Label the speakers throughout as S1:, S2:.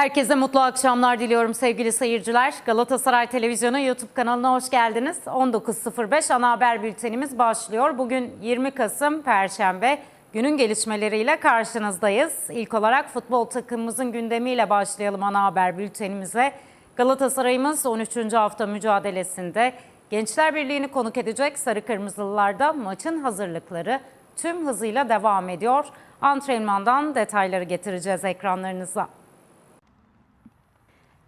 S1: Herkese mutlu akşamlar diliyorum sevgili seyirciler. Galatasaray Televizyonu YouTube kanalına hoş geldiniz. 19.05 ana haber bültenimiz başlıyor. Bugün 20 Kasım Perşembe günün gelişmeleriyle karşınızdayız. İlk olarak futbol takımımızın gündemiyle başlayalım ana haber bültenimize. Galatasaray'ımız 13. hafta mücadelesinde Gençler Birliği'ni konuk edecek Sarı Kırmızılılarda maçın hazırlıkları tüm hızıyla devam ediyor. Antrenmandan detayları getireceğiz ekranlarınıza.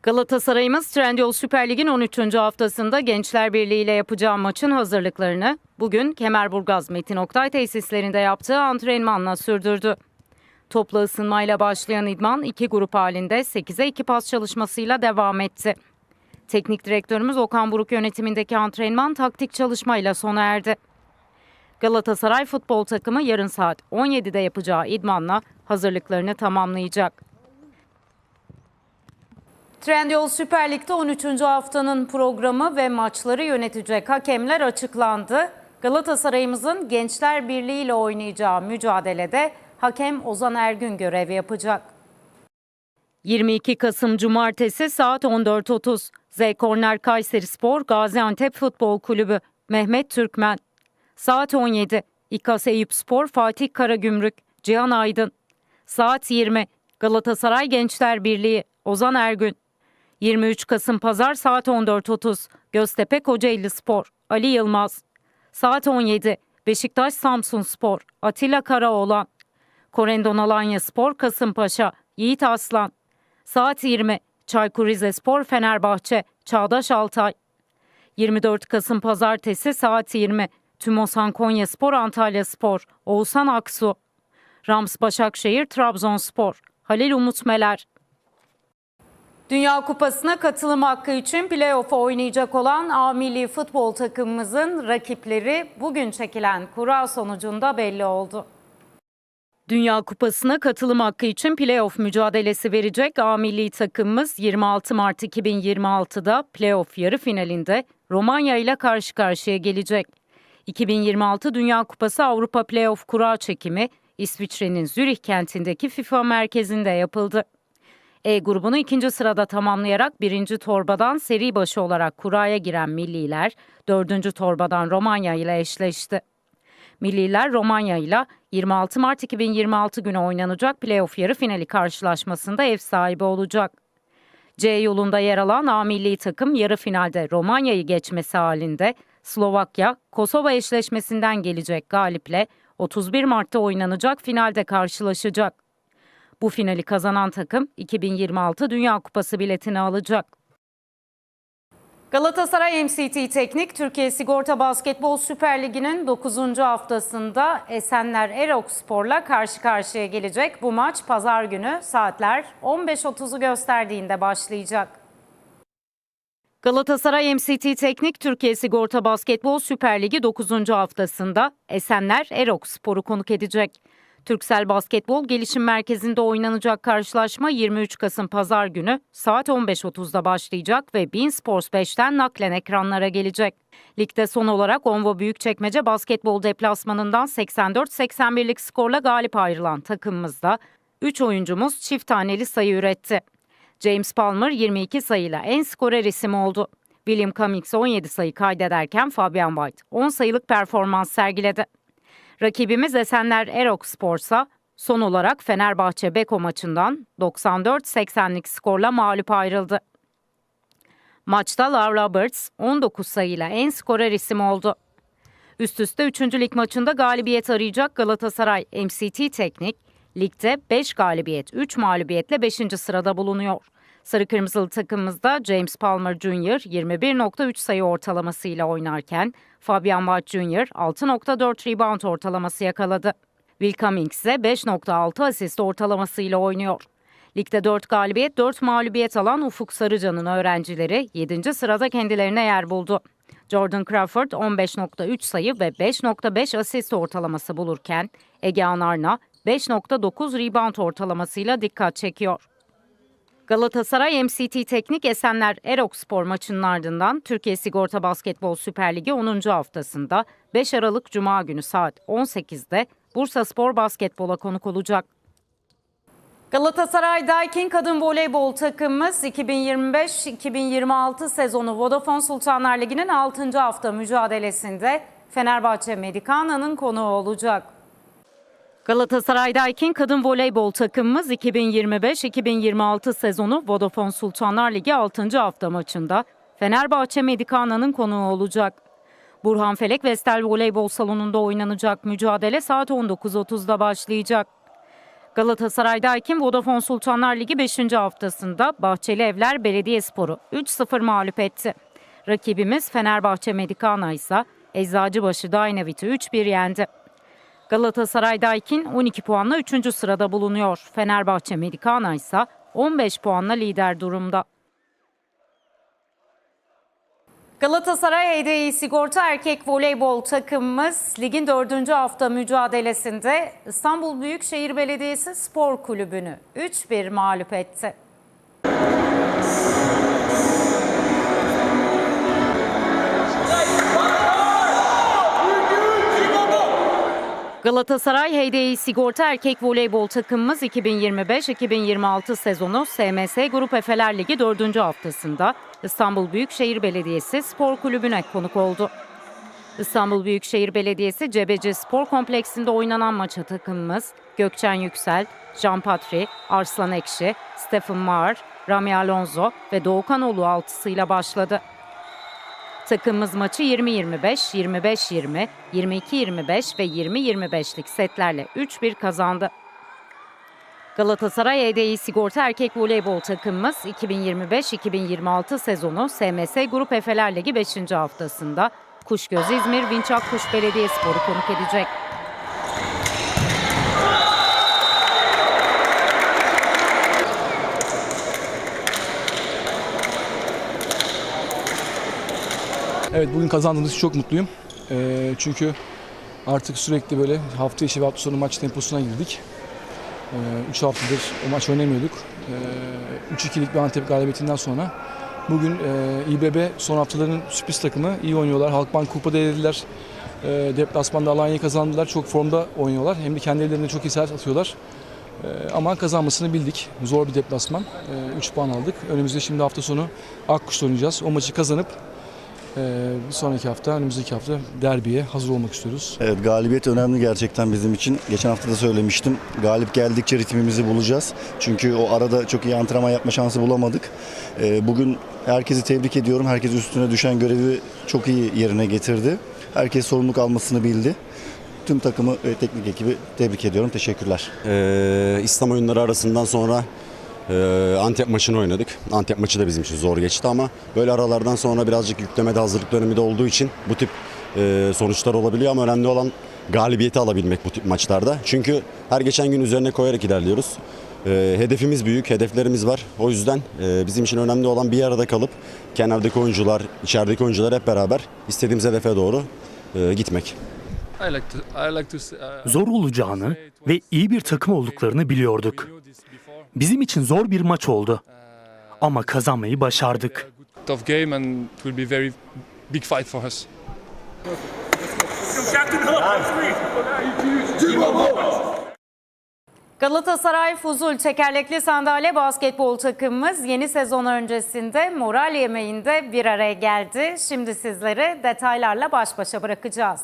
S1: Galatasaray'ımız Trendyol Süper Lig'in 13. haftasında Gençler Birliği ile yapacağı maçın hazırlıklarını bugün Kemerburgaz Metin Oktay tesislerinde yaptığı antrenmanla sürdürdü. Topla ısınmayla başlayan idman iki grup halinde 8'e 2 pas çalışmasıyla devam etti. Teknik direktörümüz Okan Buruk yönetimindeki antrenman taktik çalışmayla sona erdi. Galatasaray futbol takımı yarın saat 17'de yapacağı idmanla hazırlıklarını tamamlayacak. Trendyol Süper Lig'de 13. haftanın programı ve maçları yönetecek hakemler açıklandı. Galatasaray'ımızın Gençler Birliği ile oynayacağı mücadelede hakem Ozan Ergün görev yapacak. 22 Kasım Cumartesi saat 14.30 Z Korner Kayseri Spor Gaziantep Futbol Kulübü Mehmet Türkmen Saat 17 İKAS Eyüp Spor Fatih Karagümrük Cihan Aydın Saat 20 Galatasaray Gençler Birliği Ozan Ergün 23 Kasım Pazar saat 14.30 Göztepe Kocaeli Spor Ali Yılmaz. Saat 17 Beşiktaş Samsun Spor Atilla Karaoğlan. Korendon Alanya Spor Kasımpaşa Yiğit Aslan. Saat 20 Çaykur Rizespor Fenerbahçe Çağdaş Altay. 24 Kasım Pazartesi saat 20 Tümosan Konyaspor Antalya Spor Oğuzhan Aksu. Rams Başakşehir Trabzonspor Halil Umut Meler Dünya Kupası'na katılım hakkı için playoff oynayacak olan A Milli Futbol takımımızın rakipleri bugün çekilen kura sonucunda belli oldu. Dünya Kupası'na katılım hakkı için playoff mücadelesi verecek A milli takımımız 26 Mart 2026'da playoff yarı finalinde Romanya ile karşı karşıya gelecek. 2026 Dünya Kupası Avrupa Playoff kura çekimi İsviçre'nin Zürih kentindeki FIFA merkezinde yapıldı. E grubunu ikinci sırada tamamlayarak birinci torbadan seri başı olarak kuraya giren milliler dördüncü torbadan Romanya ile eşleşti. Milliler Romanya ile 26 Mart 2026 günü oynanacak playoff yarı finali karşılaşmasında ev sahibi olacak. C yolunda yer alan A milli takım yarı finalde Romanya'yı geçmesi halinde Slovakya, Kosova eşleşmesinden gelecek galiple 31 Mart'ta oynanacak finalde karşılaşacak. Bu finali kazanan takım 2026 Dünya Kupası biletini alacak. Galatasaray MCT Teknik Türkiye Sigorta Basketbol Süper Ligi'nin 9. haftasında Esenler Erok Spor'la karşı karşıya gelecek. Bu maç pazar günü saatler 15.30'u gösterdiğinde başlayacak. Galatasaray MCT Teknik Türkiye Sigorta Basketbol Süper Ligi 9. haftasında Esenler Erok Spor'u konuk edecek. Türksel Basketbol Gelişim Merkezi'nde oynanacak karşılaşma 23 Kasım Pazar günü saat 15.30'da başlayacak ve Bein Sports 5'ten naklen ekranlara gelecek. Ligde son olarak Onvo Büyükçekmece basketbol deplasmanından 84-81'lik skorla galip ayrılan takımımızda 3 oyuncumuz çift taneli sayı üretti. James Palmer 22 sayıyla en skorer isim oldu. William Cummings 17 sayı kaydederken Fabian White 10 sayılık performans sergiledi. Rakibimiz Esenler Erok Spor'sa son olarak Fenerbahçe Beko maçından 94-80'lik skorla mağlup ayrıldı. Maçta Laura Roberts 19 sayıyla en skorer isim oldu. Üst üste 3. lig maçında galibiyet arayacak Galatasaray MCT Teknik, ligde 5 galibiyet, 3 mağlubiyetle 5. sırada bulunuyor. Sarı Kırmızılı takımımızda James Palmer Jr. 21.3 sayı ortalamasıyla oynarken Fabian White Jr. 6.4 rebound ortalaması yakaladı. Will Cummings ise 5.6 asist ortalamasıyla oynuyor. Ligde 4 galibiyet, 4 mağlubiyet alan Ufuk Sarıcan'ın öğrencileri 7. sırada kendilerine yer buldu. Jordan Crawford 15.3 sayı ve 5.5 asist ortalaması bulurken Ege Anarna 5.9 rebound ortalamasıyla dikkat çekiyor. Galatasaray MCT Teknik Esenler Erok Spor maçının ardından Türkiye Sigorta Basketbol Süper Ligi 10. haftasında 5 Aralık Cuma günü saat 18'de Bursa Spor Basketbol'a konuk olacak. Galatasaray Daikin Kadın Voleybol takımımız 2025-2026 sezonu Vodafone Sultanlar Ligi'nin 6. hafta mücadelesinde Fenerbahçe Medikana'nın konuğu olacak. Galatasaray Daikin Kadın Voleybol takımımız 2025-2026 sezonu Vodafone Sultanlar Ligi 6. hafta maçında Fenerbahçe Medikana'nın konuğu olacak. Burhan Felek Vestel Voleybol Salonu'nda oynanacak mücadele saat 19.30'da başlayacak. Galatasaray'dayken Vodafone Sultanlar Ligi 5. haftasında Bahçeli Evler Belediyespor'u 3-0 mağlup etti. Rakibimiz Fenerbahçe Medikana ise Eczacıbaşı Dynavit'i 3-1 yendi. Galatasaray'dayken 12 puanla 3. sırada bulunuyor. Fenerbahçe Medikana ise 15 puanla lider durumda. Galatasaray HDI Sigorta Erkek Voleybol takımımız ligin 4. hafta mücadelesinde İstanbul Büyükşehir Belediyesi Spor Kulübü'nü 3-1 mağlup etti. Galatasaray HDI Sigorta Erkek Voleybol takımımız 2025-2026 sezonu SMS Grup Efeler Ligi 4. haftasında İstanbul Büyükşehir Belediyesi Spor Kulübü'ne konuk oldu. İstanbul Büyükşehir Belediyesi Cebeci Spor Kompleksinde oynanan maça takımımız Gökçen Yüksel, Jean Patri, Arslan Ekşi, Stephen Maher, Rami Alonso ve Doğukanoğlu altısıyla başladı. Takımımız maçı 20-25, 25-20, 22-25 ve 20-25'lik setlerle 3-1 kazandı. Galatasaray HDI Sigorta Erkek Voleybol takımımız 2025-2026 sezonu SMS Grup Efeler Ligi 5. haftasında Kuşgöz İzmir Vinçak Kuş Belediyespor'u konuk edecek.
S2: Evet bugün kazandığımız için çok mutluyum. Ee, çünkü artık sürekli böyle hafta içi ve hafta sonu maç temposuna girdik. 3 haftadır o maç oynamıyorduk. Ee, 3-2'lik bir Antep galibiyetinden sonra bugün e, İBB son haftaların sürpriz takımı iyi oynuyorlar. Halkbank Kupa'da elediler. E, deplasmanda Alanya'yı kazandılar. Çok formda oynuyorlar. Hem de kendi ellerinde çok iyi atıyorlar. E, ama kazanmasını bildik. Zor bir deplasman. 3 puan aldık. Önümüzde şimdi hafta sonu Akkuş'ta oynayacağız. O maçı kazanıp ee, bir sonraki hafta, önümüzdeki hafta derbiye hazır olmak istiyoruz.
S3: Evet galibiyet önemli gerçekten bizim için. Geçen hafta da söylemiştim. Galip geldikçe ritmimizi bulacağız. Çünkü o arada çok iyi antrenman yapma şansı bulamadık. Ee, bugün herkesi tebrik ediyorum. Herkes üstüne düşen görevi çok iyi yerine getirdi. Herkes sorumluluk almasını bildi. Tüm takımı ve teknik ekibi tebrik ediyorum. Teşekkürler.
S4: Ee, İslam oyunları arasından sonra e, Antep maçını oynadık. Antep maçı da bizim için zor geçti ama böyle aralardan sonra birazcık yüklemede hazırlık dönemi de olduğu için bu tip e, sonuçlar olabiliyor ama önemli olan galibiyeti alabilmek bu tip maçlarda. Çünkü her geçen gün üzerine koyarak ilerliyoruz. E, hedefimiz büyük, hedeflerimiz var. O yüzden e, bizim için önemli olan bir arada kalıp kenardaki oyuncular, içerideki oyuncular hep beraber istediğimiz hedefe doğru e, gitmek.
S5: Uh,
S6: Zor olacağını ve iyi bir takım olduklarını biliyorduk. Bizim için zor bir maç oldu. Ama kazanmayı başardık.
S5: tough game and it will be very big fight for us.
S1: Galatasaray Fuzul Tekerlekli Sandalye Basketbol takımımız yeni sezon öncesinde moral yemeğinde bir araya geldi. Şimdi sizleri detaylarla baş başa bırakacağız.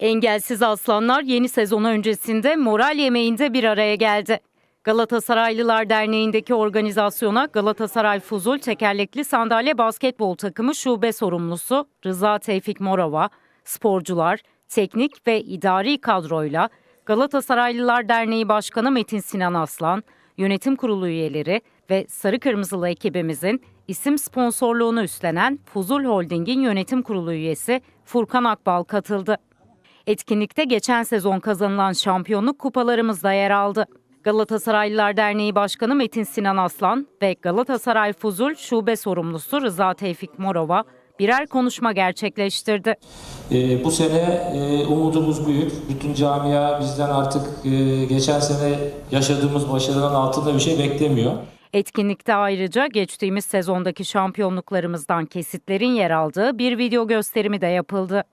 S1: Engelsiz Aslanlar yeni sezon öncesinde moral yemeğinde bir araya geldi. Galatasaraylılar Derneği'ndeki organizasyona Galatasaray Fuzul Tekerlekli Sandalye Basketbol takımı şube sorumlusu Rıza Tevfik Morova, sporcular, teknik ve idari kadroyla Galatasaraylılar Derneği Başkanı Metin Sinan Aslan, yönetim kurulu üyeleri ve Sarı Kırmızılı ekibimizin isim sponsorluğunu üstlenen Fuzul Holding'in yönetim kurulu üyesi Furkan Akbal katıldı. Etkinlikte geçen sezon kazanılan şampiyonluk kupalarımız da yer aldı. Galatasaraylılar Derneği Başkanı Metin Sinan Aslan ve Galatasaray Fuzul Şube Sorumlusu Rıza Tevfik Morova birer konuşma gerçekleştirdi.
S7: Ee, bu sene e, umudumuz büyük. Bütün camia bizden artık e, geçen sene yaşadığımız başarıların altında bir şey beklemiyor.
S1: Etkinlikte ayrıca geçtiğimiz sezondaki şampiyonluklarımızdan kesitlerin yer aldığı bir video gösterimi de yapıldı.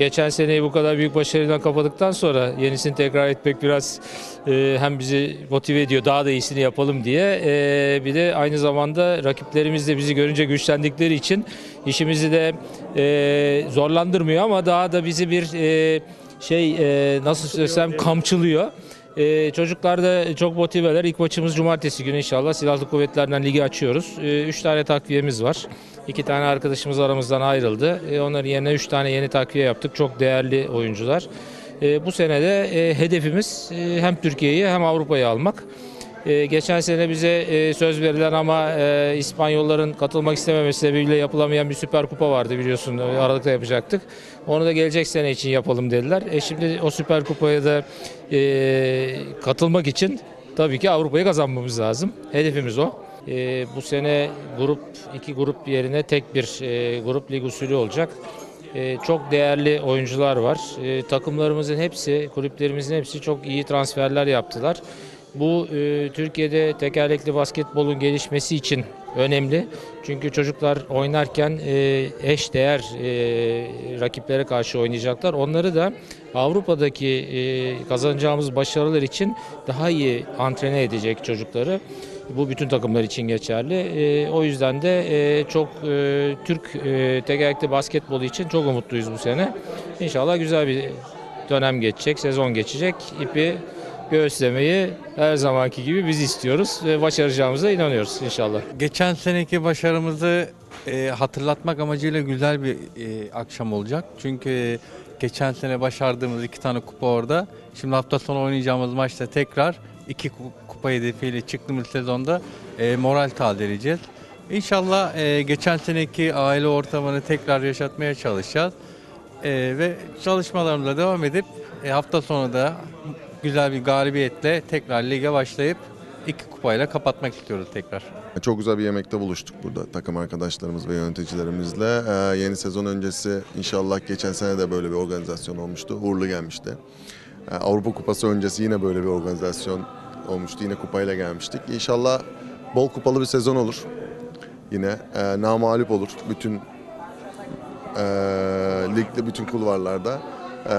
S7: Geçen seneyi bu kadar büyük başarıyla kapadıktan sonra yenisini tekrar etmek biraz e, hem bizi motive ediyor daha da iyisini yapalım diye. E, bir de aynı zamanda rakiplerimiz de bizi görünce güçlendikleri için işimizi de e, zorlandırmıyor ama daha da bizi bir e, şey e, nasıl söylesem kamçılıyor. Ee, çocuklar da çok motiveler. İlk maçımız cumartesi günü inşallah Silahlı Kuvvetler'den ligi açıyoruz. Ee, üç tane takviyemiz var. İki tane arkadaşımız aramızdan ayrıldı. Ee, onların yerine üç tane yeni takviye yaptık. Çok değerli oyuncular. Ee, bu sene de e, hedefimiz e, hem Türkiye'yi hem Avrupa'yı almak. Ee, geçen sene bize e, söz verilen ama e, İspanyolların katılmak istememesi sebebiyle yapılamayan bir Süper Kupa vardı biliyorsun. e, Aralıkta yapacaktık. Onu da gelecek sene için yapalım dediler. E şimdi o Süper Kupa'ya da e, katılmak için tabii ki Avrupa'yı kazanmamız lazım. Hedefimiz o. E, bu sene grup iki grup yerine tek bir e, grup lig usulü olacak. E, çok değerli oyuncular var. E, takımlarımızın hepsi, kulüplerimizin hepsi çok iyi transferler yaptılar. Bu e, Türkiye'de tekerlekli basketbolun gelişmesi için önemli. Çünkü çocuklar oynarken e, eş değer e, rakiplere karşı oynayacaklar. Onları da Avrupa'daki e, kazanacağımız başarılar için daha iyi antrene edecek çocukları. Bu bütün takımlar için geçerli. E, o yüzden de e, çok e, Türk e, tekerlekli basketbolu için çok umutluyuz bu sene. İnşallah güzel bir dönem geçecek, sezon geçecek. İpi göğüslemeyi her zamanki gibi biz istiyoruz ve başaracağımıza inanıyoruz inşallah.
S8: Geçen seneki başarımızı e, hatırlatmak amacıyla güzel bir e, akşam olacak. Çünkü geçen sene başardığımız iki tane kupa orada. Şimdi hafta sonu oynayacağımız maçta tekrar iki ku- kupa hedefiyle çıktığımız sezonda e, moral tazeleyeceğiz. İnşallah e, geçen seneki aile ortamını tekrar yaşatmaya çalışacağız. E, ve çalışmalarımıza devam edip e, hafta sonu da güzel bir galibiyetle tekrar lige başlayıp iki kupayla kapatmak istiyoruz tekrar.
S9: Çok güzel bir yemekte buluştuk burada takım arkadaşlarımız ve yöneticilerimizle. Ee, yeni sezon öncesi inşallah geçen sene de böyle bir organizasyon olmuştu. Uğurlu gelmişti. Ee, Avrupa Kupası öncesi yine böyle bir organizasyon olmuştu. Yine kupayla gelmiştik. İnşallah bol kupalı bir sezon olur. Yine e, namalip olur bütün e, ligde bütün kulvarlarda. E,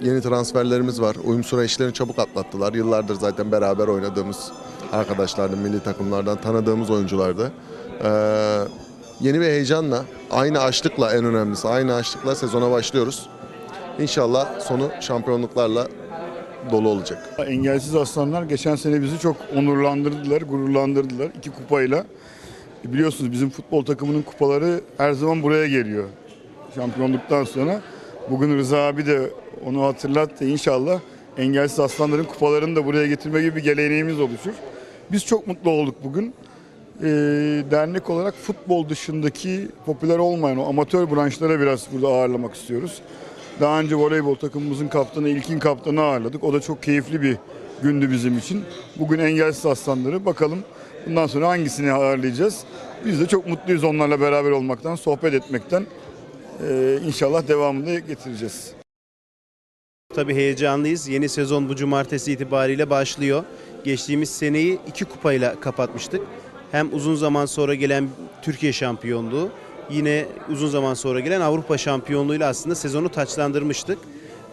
S9: yeni transferlerimiz var. Uyum süreçlerini çabuk atlattılar. Yıllardır zaten beraber oynadığımız arkadaşlardı, milli takımlardan tanıdığımız oyunculardı. Ee, yeni bir heyecanla, aynı açlıkla en önemlisi, aynı açlıkla sezona başlıyoruz. İnşallah sonu şampiyonluklarla dolu olacak.
S10: Engelsiz aslanlar geçen sene bizi çok onurlandırdılar, gururlandırdılar iki kupayla. E, Biliyorsunuz bizim futbol takımının kupaları her zaman buraya geliyor. Şampiyonluktan sonra. Bugün Rıza abi de onu hatırlattı. İnşallah engelsiz aslanların kupalarını da buraya getirme gibi bir geleneğimiz oluşur. Biz çok mutlu olduk bugün. Ee, dernek olarak futbol dışındaki popüler olmayan o amatör branşlara biraz burada ağırlamak istiyoruz. Daha önce voleybol takımımızın kaptanı İlkin kaptanı ağırladık. O da çok keyifli bir gündü bizim için. Bugün engelsiz aslanları bakalım bundan sonra hangisini ağırlayacağız. Biz de çok mutluyuz onlarla beraber olmaktan, sohbet etmekten. Ee, inşallah devamını da getireceğiz.
S11: Tabii heyecanlıyız. Yeni sezon bu cumartesi itibariyle başlıyor. Geçtiğimiz seneyi iki kupayla kapatmıştık. Hem uzun zaman sonra gelen Türkiye şampiyonluğu, yine uzun zaman sonra gelen Avrupa şampiyonluğuyla aslında sezonu taçlandırmıştık.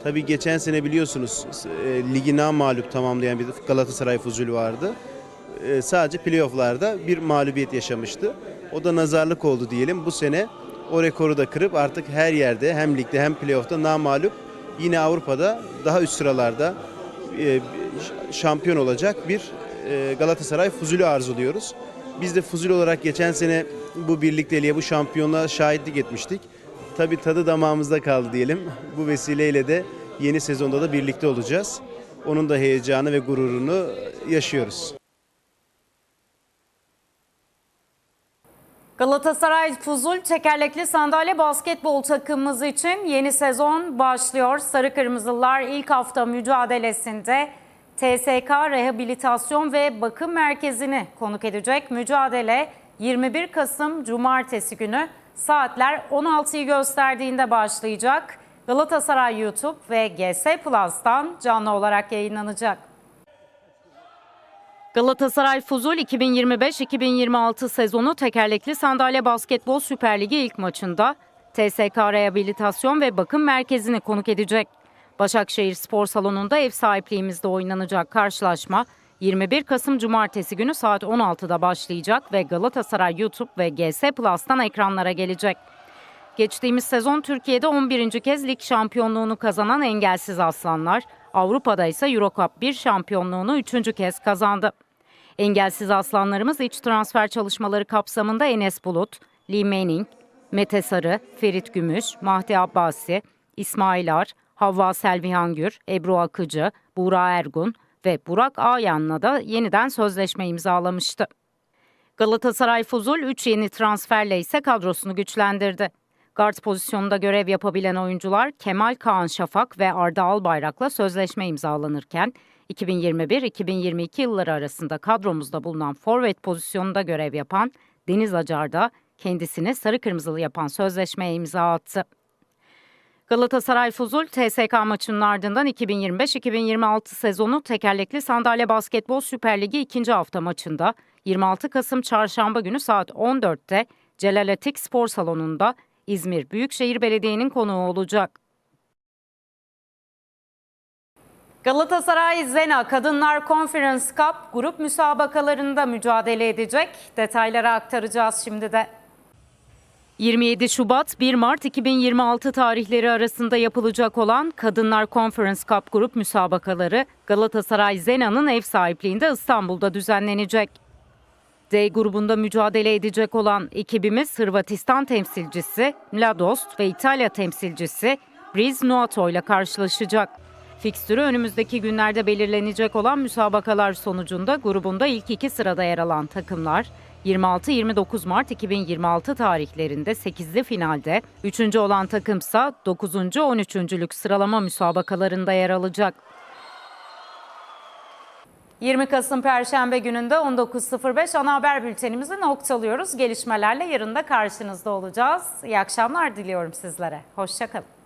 S11: Tabii geçen sene biliyorsunuz e, ligi mağlup tamamlayan bir Galatasaray Fuzuli vardı. E, sadece playofflarda bir mağlubiyet yaşamıştı. O da nazarlık oldu diyelim. Bu sene o rekoru da kırıp artık her yerde hem ligde hem playoff'ta namağlup yine Avrupa'da daha üst sıralarda e, şampiyon olacak bir e, Galatasaray Fuzuli arzuluyoruz. Biz de Fuzuli olarak geçen sene bu birlikteliğe, bu şampiyonluğa şahitlik etmiştik. Tabii tadı damağımızda kaldı diyelim. Bu vesileyle de yeni sezonda da birlikte olacağız. Onun da heyecanı ve gururunu yaşıyoruz.
S1: Galatasaray Fuzul tekerlekli sandalye basketbol takımımız için yeni sezon başlıyor. Sarı Kırmızılar ilk hafta mücadelesinde TSK Rehabilitasyon ve Bakım Merkezi'ni konuk edecek. Mücadele 21 Kasım Cumartesi günü saatler 16'yı gösterdiğinde başlayacak. Galatasaray YouTube ve GS Plus'tan canlı olarak yayınlanacak. Galatasaray Fuzul 2025-2026 sezonu tekerlekli sandalye basketbol Süper Ligi ilk maçında TSK Rehabilitasyon ve Bakım Merkezi'ni konuk edecek. Başakşehir Spor Salonu'nda ev sahipliğimizde oynanacak karşılaşma 21 Kasım Cumartesi günü saat 16'da başlayacak ve Galatasaray YouTube ve GS Plus'tan ekranlara gelecek. Geçtiğimiz sezon Türkiye'de 11. kez lig şampiyonluğunu kazanan Engelsiz Aslanlar, Avrupa'da ise Eurocup 1 şampiyonluğunu 3. kez kazandı. Engelsiz Aslanlarımız iç transfer çalışmaları kapsamında Enes Bulut, Lee Manning, Mete Sarı, Ferit Gümüş, Mahdi Abbasi, İsmail Ar, Havva Selvihangür, Ebru Akıcı, Buğra Ergun ve Burak Ağyan'la da yeniden sözleşme imzalamıştı. Galatasaray Fuzul 3 yeni transferle ise kadrosunu güçlendirdi. Guard pozisyonunda görev yapabilen oyuncular Kemal Kaan Şafak ve Arda Albayrak'la sözleşme imzalanırken 2021-2022 yılları arasında kadromuzda bulunan forvet pozisyonunda görev yapan Deniz Acar da kendisini sarı kırmızılı yapan sözleşmeye imza attı. Galatasaray Fuzul TSK maçının ardından 2025-2026 sezonu tekerlekli sandalye basketbol Süper Ligi 2. hafta maçında 26 Kasım Çarşamba günü saat 14'te Celal Atik Spor Salonu'nda İzmir Büyükşehir Belediye'nin konuğu olacak. Galatasaray Zena Kadınlar Conference Cup grup müsabakalarında mücadele edecek. Detayları aktaracağız şimdi de. 27 Şubat 1 Mart 2026 tarihleri arasında yapılacak olan Kadınlar Conference Cup grup müsabakaları Galatasaray Zena'nın ev sahipliğinde İstanbul'da düzenlenecek. D grubunda mücadele edecek olan ekibimiz Hırvatistan temsilcisi Mladost ve İtalya temsilcisi Briz Nuato ile karşılaşacak. Fikstürü önümüzdeki günlerde belirlenecek olan müsabakalar sonucunda grubunda ilk iki sırada yer alan takımlar 26-29 Mart 2026 tarihlerinde 8'li finalde, 3. olan takımsa 9. 13. lük sıralama müsabakalarında yer alacak. 20 Kasım Perşembe gününde 19.05 ana haber bültenimizi noktalıyoruz. Gelişmelerle yarın da karşınızda olacağız. İyi akşamlar diliyorum sizlere. Hoşçakalın.